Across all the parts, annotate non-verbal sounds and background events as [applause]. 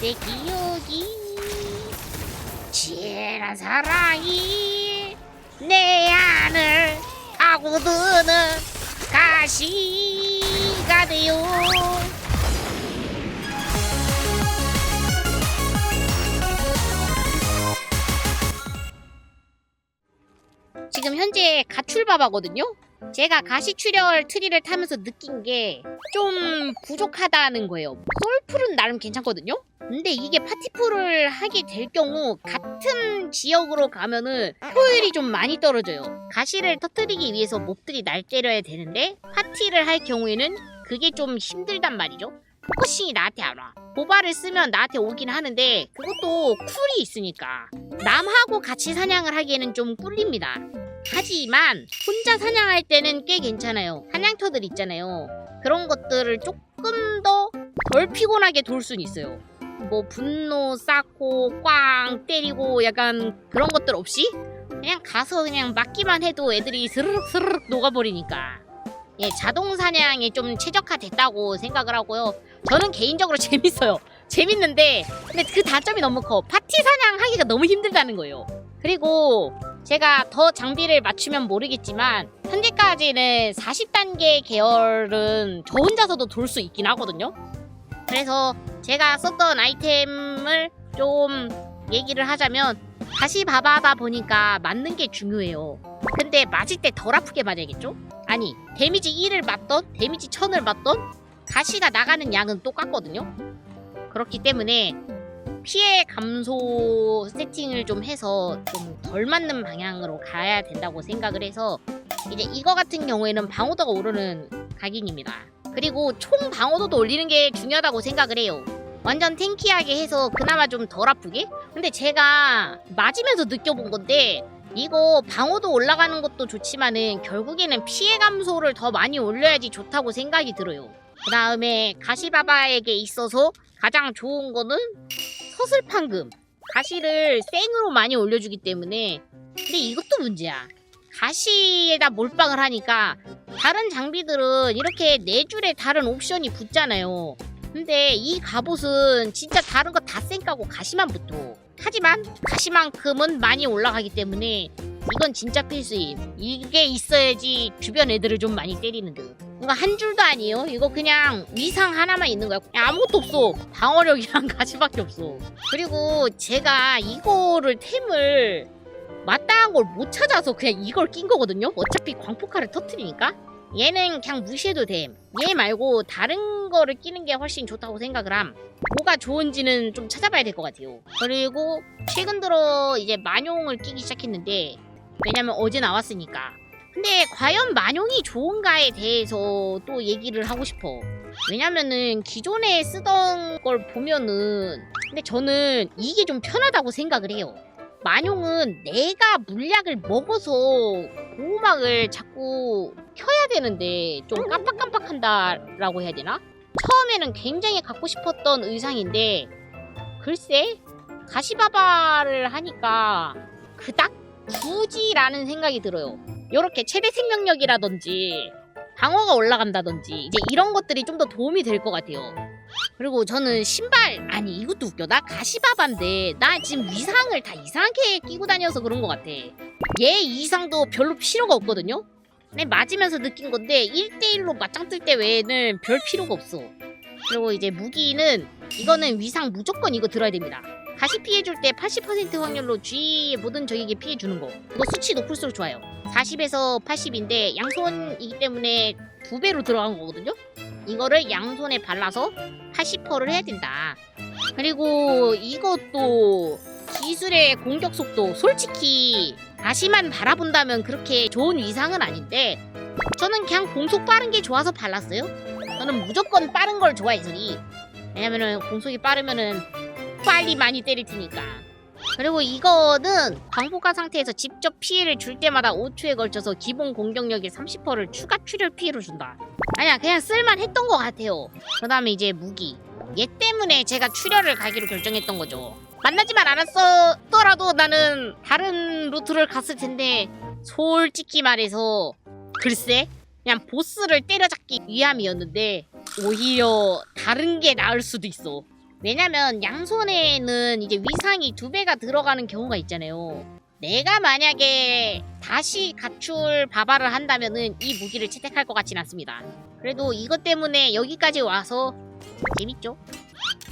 내 기억이 지혜란 사랑이 내 안을 가고드는 가시가 돼요 지금 현재 가출바바거든요 제가 가시출혈 트리를 타면서 느낀 게 좀 부족하다는 거예요. 솔풀은 나름 괜찮거든요? 근데 이게 파티풀을 하게 될 경우 같은 지역으로 가면은 효율이 좀 많이 떨어져요. 가시를 터뜨리기 위해서 몹들이 날 때려야 되는데 파티를 할 경우에는 그게 좀 힘들단 말이죠. 포커싱이 나한테 안 와. 보바를 쓰면 나한테 오긴 하는데 그것도 쿨이 있으니까 남하고 같이 사냥을 하기에는 좀 꿀립니다. 하지만 혼자 사냥할 때는 꽤 괜찮아요. 사냥터들 있잖아요. 그런 것들을 조금 더 덜 피곤하게 돌 수는 있어요. 뭐 분노 쌓고 꽝 때리고 약간 그런 것들 없이 그냥 가서 그냥 맞기만 해도 애들이 스르륵 스르륵 녹아버리니까 예 자동 사냥에 좀 최적화됐다고 생각을 하고요. 저는 개인적으로 [laughs] 재밌어요. 재밌는데 근데 그 단점이 너무 커. 파티 사냥하기가 너무 힘들다는 거예요. 그리고 제가 더 장비를 맞추면 모르겠지만 현재까지는 40단계 계열은 저 혼자서도 돌 수 있긴 하거든요. 그래서 제가 썼던 아이템을 좀 얘기를 하자면 다시 봐봐다 보니까 맞는 게 중요해요. 근데 맞을 때 덜 아프게 맞아야겠죠? 아니 데미지 1을 맞던 데미지 1000을 맞던 가시가 나가는 양은 똑같거든요. 그렇기 때문에 피해 감소 세팅을 좀 해서 좀 덜 맞는 방향으로 가야 된다고 생각을 해서 이제 이거 같은 경우에는 방어도가 오르는 각인입니다. 그리고 총 방어도도 올리는 게 중요하다고 생각을 해요. 완전 탱키하게 해서 그나마 좀 덜 아프게? 근데 제가 맞으면서 느껴본 건데 이거 방어도 올라가는 것도 좋지만은 결국에는 피해 감소를 더 많이 올려야지 좋다고 생각이 들어요. 그 다음에 가시바바에게 있어서 가장 좋은 거는 서슬판금. 가시를 생으로 많이 올려주기 때문에 근데 이것도 문제야. 가시에다 몰빵을 하니까 다른 장비들은 이렇게 네 줄에 다른 옵션이 붙잖아요. 근데 이 갑옷은 진짜 다른 거 다 쌩까고 가시만 붙어. 하지만 가시만큼은 많이 올라가기 때문에 이건 진짜 필수임. 이게 있어야지 주변 애들을 좀 많이 때리는 듯. 이거 한 줄도 아니에요. 이거 그냥 위상 하나만 있는 거야. 아무것도 없어. 방어력이랑 [laughs] 가시밖에 없어. 그리고 제가 이거를 템을 마땅한 걸 못 찾아서 그냥 이걸 낀 거거든요. 어차피 광폭화를 터트리니까. 얘는 그냥 무시해도 됨. 얘 말고 다른 거를 끼는 게 훨씬 좋다고 생각을 함. 뭐가 좋은지는 좀 찾아봐야 될 것 같아요. 그리고 최근 들어 이제 만용을 끼기 시작했는데 왜냐면 어제 나왔으니까. 근데 과연 만용이 좋은가에 대해서 또 얘기를 하고 싶어. 왜냐면은 기존에 쓰던 걸 보면은 근데 저는 이게 좀 편하다고 생각을 해요. 만용은 내가 물약을 먹어서 보호막을 자꾸 켜야 되는데 좀 깜빡깜빡한다라고 해야 되나? 처음에는 굉장히 갖고 싶었던 의상인데 글쎄 가시바바를 하니까 그닥 굳이라는 생각이 들어요. 요렇게 최대 생명력이라든지 방어가 올라간다든지 이제 이런 것들이 좀 더 도움이 될 것 같아요. 그리고 저는 신발 아니 이것도 웃겨. 나 가시바바인데 나 지금 위상을 다 이상하게 끼고 다녀서 그런 것 같아. 얘 이상도 별로 필요가 없거든요? 근데 맞으면서 느낀 건데 1대1로 맞짱 뜰 때 외에는 별 필요가 없어. 그리고 이제 무기는 이거는 위상 무조건 이거 들어야 됩니다. 가시 피해줄 때 80% 확률로 주위의 모든 적에게 피해주는 거. 이거 수치 높을수록 좋아요. 40에서 80인데 양손이기 때문에 두 배로 들어간 거거든요 이거를 양손에 발라서 80%를 해야 된다. 그리고 이것도 기술의 공격 속도 솔직히 다시만 바라본다면 그렇게 좋은 위상은 아닌데 저는 그냥 공속 빠른 게 좋아서 발랐어요. 저는 무조건 빠른 걸 좋아해서니 왜냐면은 공속이 빠르면은 빨리 많이 때릴 테니까. 그리고 이거는 광폭화 상태에서 직접 피해를 줄 때마다 5초에 걸쳐서 기본 공격력의 30%를 추가 출혈 피해로 준다. 아니야 그냥 쓸만했던 것 같아요. 그 다음에 이제 무기. 얘 때문에 제가 출혈을 가기로 결정했던 거죠. 만나지만 않았더라도 나는 다른 루트를 갔을 텐데 솔직히 말해서 글쎄 그냥 보스를 때려잡기 위함이었는데 오히려 다른 게 나을 수도 있어. 왜냐면 양손에는 이제 위상이 두 배가 들어가는 경우가 있잖아요. 내가 만약에 다시 가출 바바를 한다면은 이 무기를 채택할 것 같진 않습니다. 그래도 이것 때문에 여기까지 와서 재밌죠?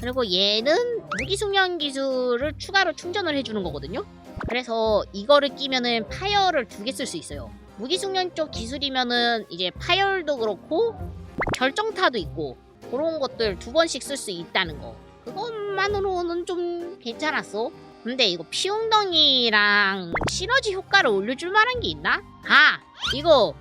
그리고 얘는 무기 숙련 기술을 추가로 충전을 해주는 거거든요. 그래서 이거를 끼면은 파열을 두 개 쓸 수 있어요. 무기 숙련 쪽 기술이면은 이제 파열도 그렇고 결정타도 있고 그런 것들 두 번씩 쓸 수 있다는 거. 그것만으로는 좀 괜찮았어. 근데 이거 피웅덩이랑 시너지 효과를 올려줄 만한 게 있나? 아 이거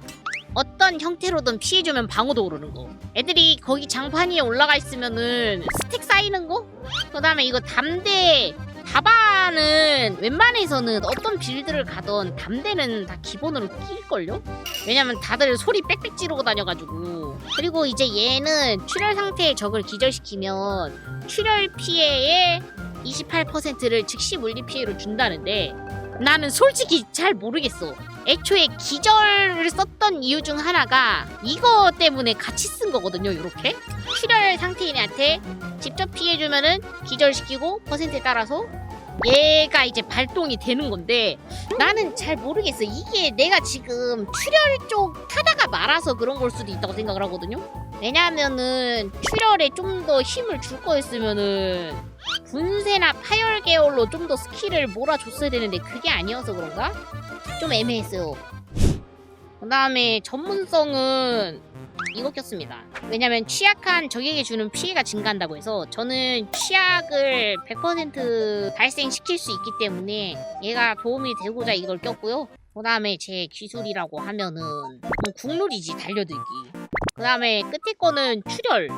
어떤 형태로든 피해주면 방어도 오르는 거. 애들이 거기 장판 위에 올라가 있으면은 스택 쌓이는 거? 그 다음에 이거 담대 다바는 웬만해서는 어떤 빌드를 가던 담대는 다 기본으로 낄걸요? 왜냐면 다들 소리 빽빽 지르고 다녀가지고 그리고 이제 얘는 출혈 상태의 적을 기절시키면 출혈 피해의 28%를 즉시 물리 피해로 준다는데 나는 솔직히 잘 모르겠어. 애초에 기절을 썼던 이유 중 하나가 이거 때문에 같이 쓴 거거든요. 이렇게 출혈 상태인한테 직접 피해주면은 기절시키고 퍼센트에 따라서 얘가 이제 발동이 되는 건데 나는 잘 모르겠어. 이게 내가 지금 출혈 쪽 타다가 말아서 그런 걸 수도 있다고 생각을 하거든요. 왜냐하면은 출혈에 좀 더 힘을 줄 거였으면은 분쇄나 파열 계열로 좀 더 스킬을 몰아줬어야 되는데 그게 아니어서 그런가? 좀 애매했어요. 그 다음에 전문성은 이거 꼈습니다. 왜냐면 취약한 적에게 주는 피해가 증가한다고 해서 저는 취약을 100% 발생시킬 수 있기 때문에 얘가 도움이 되고자 이걸 꼈고요. 그 다음에 제 기술이라고 하면은 뭐 국룰이지 달려들기. 그 다음에 끝에 거는 출혈.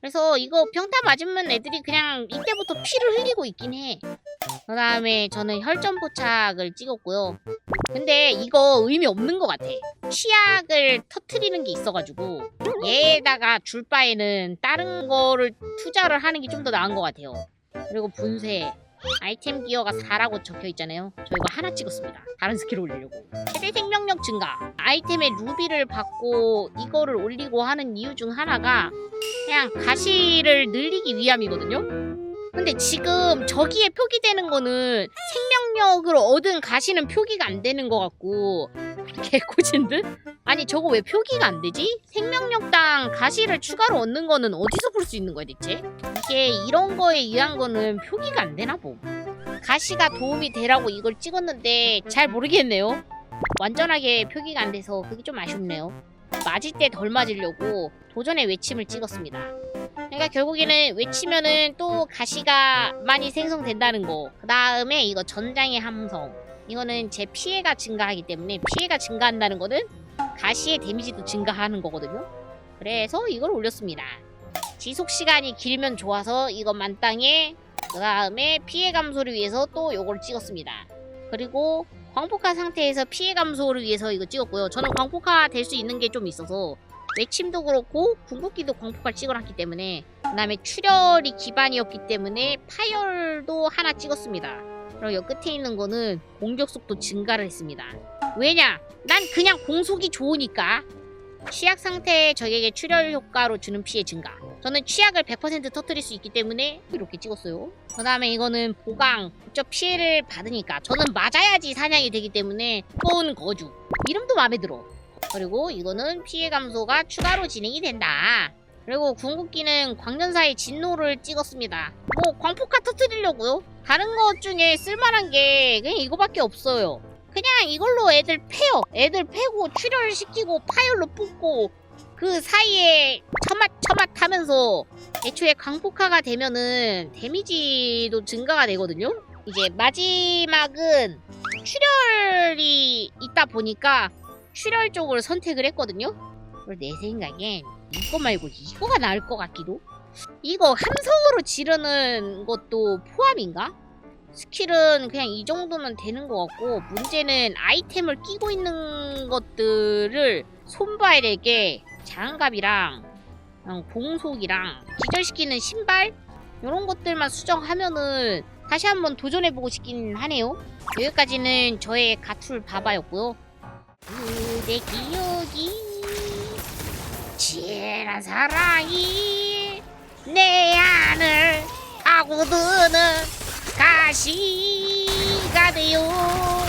그래서 이거 평타 맞으면 애들이 그냥 이때부터 피를 흘리고 있긴 해. 그 다음에 저는 혈전 포착을 찍었고요. 근데 이거 의미 없는 것 같아. 취약을 터트리는 게 있어가지고 얘에다가 줄 바에는 다른 거를 투자를 하는 게 좀 더 나은 것 같아요. 그리고 분쇄. 아이템 기어가 4라고 적혀 있잖아요. 저 이거 하나 찍었습니다. 다른 스킬 올리려고. 최대 생명력 증가. 아이템에 루비를 받고 이거를 올리고 하는 이유 중 하나가 그냥 가시를 늘리기 위함이거든요. 근데 지금 저기에 표기되는 거는 생명력으로 얻은 가시는 표기가 안 되는 것 같고 [laughs] 개코진 듯? 아니 저거 왜 표기가 안 되지? 생명력당 가시를 추가로 얻는 거는 어디서 볼 수 있는 거야 대체? 이게 이런 거에 의한 거는 표기가 안 되나 봄. 가시가 도움이 되라고 이걸 찍었는데 잘 모르겠네요. 완전하게 표기가 안 돼서 그게 좀 아쉽네요. 맞을 때 덜 맞으려고 도전의 외침을 찍었습니다. 그러니까 결국에는 외치면은 또 가시가 많이 생성된다는 거. 그 다음에 이거 전장의 함성. 이거는 제 피해가 증가하기 때문에 피해가 증가한다는 거는 가시의 데미지도 증가하는 거거든요. 그래서 이걸 올렸습니다. 지속 시간이 길면 좋아서 이거 만땅에 그 다음에 피해 감소를 위해서 또 요걸 찍었습니다. 그리고 광폭화 상태에서 피해 감소를 위해서 이거 찍었고요. 저는 광폭화 될 수 있는 게 좀 있어서 외침도 그렇고 궁극기도 광폭화를 찍어놨기 때문에 그 다음에 출혈이 기반이었기 때문에 파열도 하나 찍었습니다. 그리고 여 끝에 있는 거는 공격 속도 증가를 했습니다. 왜냐? 난 그냥 공속이 좋으니까 취약 상태의 적에게 출혈 효과로 주는 피해 증가. 저는 취약을 100% 터뜨릴 수 있기 때문에 이렇게 찍었어요. 그 다음에 이거는 보강, 직접 피해를 받으니까 저는 맞아야지 사냥이 되기 때문에 꼬운 거주. 이름도 마음에 들어. 그리고 이거는 피해 감소가 추가로 진행이 된다. 그리고 궁극기는 광전사의 진노를 찍었습니다. 뭐 광폭화 터뜨리려고요. 다른 것 중에 쓸만한 게 그냥 이거밖에 없어요. 그냥 이걸로 애들 패요. 애들 패고 출혈 시키고 파열로 뽑고 그 사이에 처맛 처맛 하면서 애초에 광폭화가 되면은 데미지도 증가가 되거든요. 이제 마지막은 출혈이 있다 보니까 출혈 쪽을 선택을 했거든요. 내 생각엔 이거 말고 이거가 나을 것 같기도. 이거 함성으로 지르는 것도 포함인가? 스킬은 그냥 이 정도면 되는 것 같고 문제는 아이템을 끼고 있는 것들을 손발에게 장갑이랑 어, 공속이랑 기절시키는 신발 이런 것들만 수정하면은 다시 한번 도전해보고 싶긴 하네요. 여기까지는 저의 가출 바바였고요. 그대 기억이 지난 사랑이 내 안을 파고드는 가시가 돼요